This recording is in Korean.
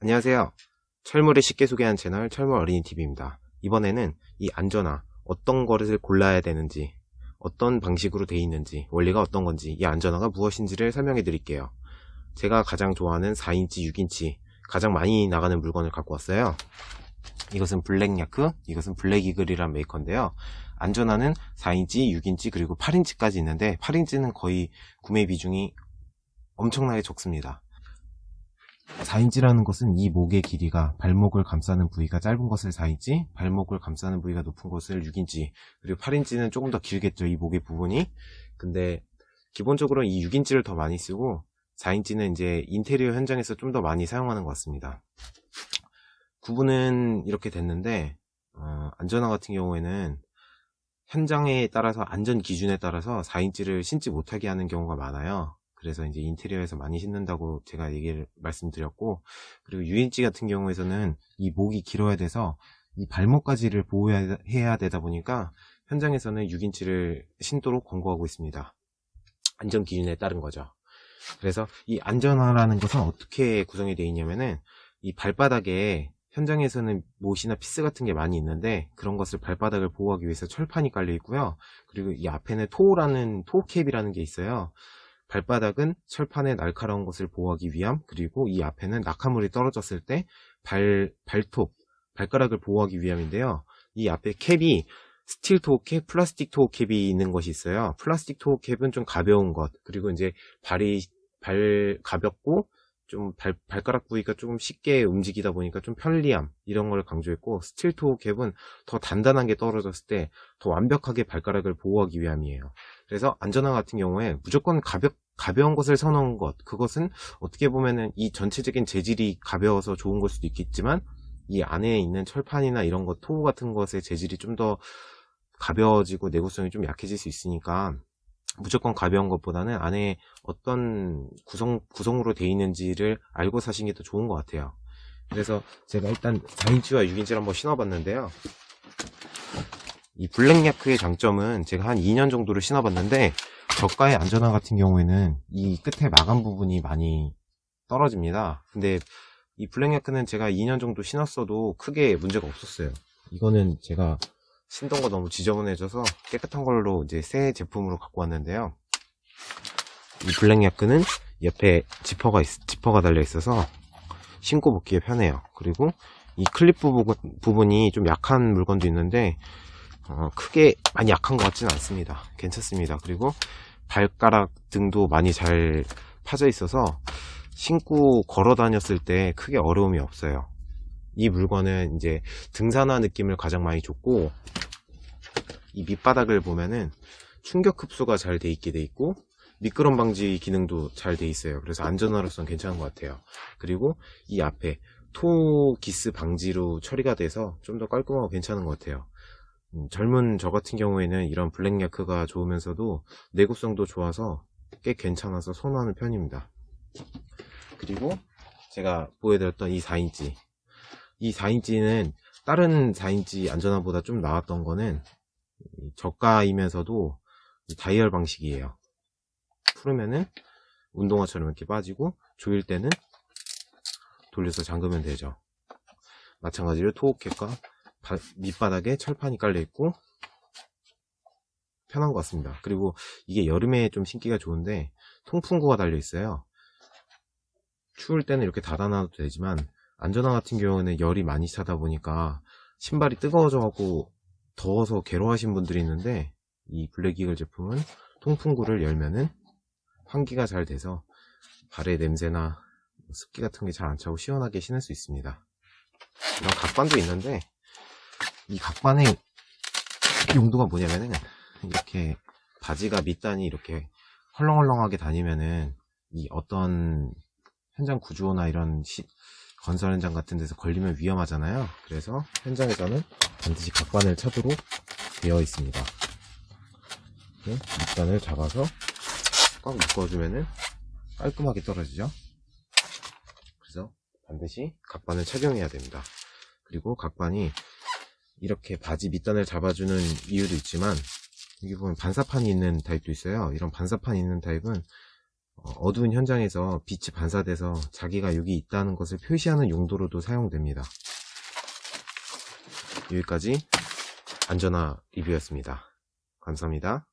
안녕하세요. 철물을 쉽게 소개하는 채널 철물 어린이TV입니다. 이번에는 이 안전화, 어떤 거를 골라야 되는지, 어떤 방식으로 되어 있는지, 원리가 어떤 건지, 이 안전화가 무엇인지를 설명해 드릴게요. 제가 가장 좋아하는 4인치, 6인치, 가장 많이 나가는 물건을 갖고 왔어요. 이것은 블랙 야크, 이것은 블랙 이글이란 메이커인데요. 안전화는 4인치, 6인치, 그리고 8인치까지 있는데 8인치는 거의 구매 비중이 엄청나게 적습니다. 4인치라는 것은 이 목의 길이가 발목을 감싸는 부위가 짧은 것을 4인치, 발목을 감싸는 부위가 높은 것을 6인치, 그리고 8인치는 조금 더 길겠죠, 이 목의 부분이. 근데 기본적으로 이 6인치를 더 많이 쓰고 4인치는 이제 인테리어 현장에서 좀 더 많이 사용하는 것 같습니다. 구분은 이렇게 됐는데 어, 안전화 같은 경우에는 현장에 따라서 안전 기준에 따라서 4인치를 신지 못하게 하는 경우가 많아요. 그래서 이제 인테리어에서 많이 신는다고 제가 얘기를 말씀드렸고 그리고 6인치 같은 경우에서는 이 목이 길어야 돼서 이 발목까지를 보호해야 되다 보니까 현장에서는 6인치를 신도록 권고하고 있습니다. 안전 기준에 따른 거죠. 그래서 이 안전화라는 것은 어떻게 구성이 되어 있냐면은 이 발바닥에 현장에서는 못이나 피스 같은 게 많이 있는데 그런 것을 발바닥을 보호하기 위해서 철판이 깔려 있고요. 그리고 이 앞에는 토라는 토캡이라는 게 있어요. 발바닥은 철판에 날카로운 것을 보호하기 위함 그리고 이 앞에는 낙하물이 떨어졌을 때 발, 발톱, 발가락을 보호하기 위함인데요. 이 앞에 캡이 스틸 토캡, 플라스틱 토캡이 있는 것이 있어요. 플라스틱 토캡은 좀 가벼운 것 그리고 이제 발이 발 가볍고 좀 발, 발가락 부위가 조금 쉽게 움직이다 보니까 좀 편리함 이런 걸 강조했고 스틸 토캡은 더 단단한 게 떨어졌을 때 더 완벽하게 발가락을 보호하기 위함이에요. 그래서 안전화 같은 경우에 무조건 가볍 가벼운 것을 선호한 것 그것은 어떻게 보면은 이 전체적인 재질이 가벼워서 좋은 걸 수도 있겠지만 이 안에 있는 철판이나 이런 것토 같은 것의 재질이 좀 더 가벼워지고 내구성이 좀 약해질 수 있으니까 무조건 가벼운 것보다는 안에 어떤 구성, 구성으로 되어 있는지를 알고 사시는 게 더 좋은 것 같아요. 그래서 제가 일단 4인치와 6인치를 한번 신어봤는데요. 이 블랙야크의 장점은 제가 한 2년 정도를 신어봤는데 저가의 안전화 같은 경우에는 이 끝에 마감 부분이 많이 떨어집니다. 근데 이 블랙야크는 제가 2년 정도 신었어도 크게 문제가 없었어요. 이거는 제가 신던 거 너무 지저분해져서 깨끗한 걸로 이제 새 제품으로 갖고 왔는데요. 이 블랙야크는 옆에 지퍼가 있, 지퍼가 달려 있어서 신고 벗기에 편해요. 그리고 이 클립 부분, 부분이 좀 약한 물건도 있는데 어, 크게 많이 약한 것 같지는 않습니다. 괜찮습니다. 그리고 발가락 등도 많이 잘 파져 있어서 신고 걸어 다녔을 때 크게 어려움이 없어요. 이 물건은 이제 등산화 느낌을 가장 많이 줬고 이 밑바닥을 보면은 충격 흡수가 잘 돼 있게 돼 있고 미끄럼 방지 기능도 잘 돼 있어요. 그래서 안전화로서는 괜찮은 것 같아요. 그리고 이 앞에 토 기스 방지로 처리가 돼서 좀 더 깔끔하고 괜찮은 것 같아요. 음, 젊은 저 같은 경우에는 이런 블랙 야크가 좋으면서도 내구성도 좋아서 꽤 괜찮아서 선호하는 편입니다. 그리고 제가 보여드렸던 이 4인치 이 4인치는 다른 4인치 안전화보다 좀 나았던 거는 저가이면서도 다이얼 방식이에요. 풀으면은 운동화처럼 이렇게 빠지고 조일 때는 돌려서 잠그면 되죠. 마찬가지로 토호캡과 밑바닥에 철판이 깔려 있고 편한 것 같습니다. 그리고 이게 여름에 좀 신기가 좋은데 통풍구가 달려 있어요. 추울 때는 이렇게 닫아놔도 되지만 안전화 같은 경우는 열이 많이 차다 보니까 신발이 뜨거워져 갖고 더워서 괴로워하신 분들이 있는데 이 블랙이글 제품은 통풍구를 열면은 환기가 잘 돼서 발의 냄새나 습기 같은 게 잘 안 차고 시원하게 신을 수 있습니다. 이런 각반도 있는데 이 각반의 용도가 뭐냐면은 이렇게 바지가 밑단이 이렇게 헐렁헐렁하게 다니면은 이 어떤 현장 구조나 이런 시, 건설 현장 같은 데서 걸리면 위험하잖아요. 그래서 현장에서는 반드시 각반을 차도록 되어 있습니다. 밑단을 잡아서 꽉 묶어주면은 깔끔하게 떨어지죠. 그래서 반드시 각반을 착용해야 됩니다. 그리고 각반이 이렇게 바지 밑단을 잡아주는 이유도 있지만 여기 보면 반사판이 있는 타입도 있어요. 이런 반사판이 있는 타입은 어, 어두운 현장에서 빛이 반사돼서 자기가 여기 있다는 것을 표시하는 용도로도 사용됩니다. 여기까지 안전화 리뷰였습니다. 감사합니다.